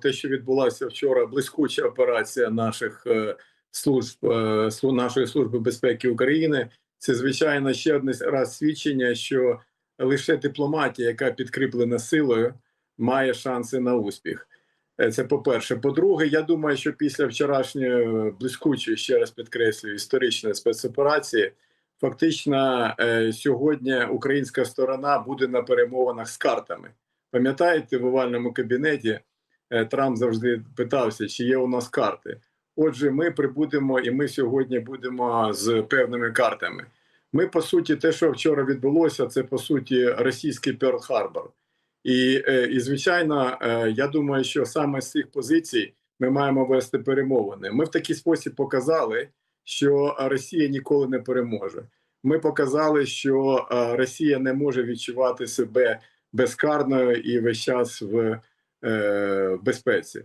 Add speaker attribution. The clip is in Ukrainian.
Speaker 1: те, що відбулася вчора, блискуча операція наших е, служб е, нашої служби безпеки України, це звичайно ще одне раз свідчення, що лише дипломатія, яка підкріплена силою, має шанси на успіх. Е, Це по-перше. По-друге, я думаю, що після вчорашньої блискучої, ще раз підкреслюю, історичної спецоперації, фактично сьогодні українська сторона буде на перемовинах з картами. Пам'ятаєте, в овальному кабінеті Трамп завжди питався, чи є у нас карти. Отже, ми прибудемо і ми сьогодні будемо з певними картами. Ми, по суті, те, що вчора відбулося, це по суті російський Перл-Харбор. І, е, і звичайно, е, я думаю, що саме з цих позицій ми маємо вести перемовини. Ми в такий спосіб показали, що Росія ніколи не переможе. Ми показали, що е, Росія не може відчувати себе безкарною і весь час в безпеці.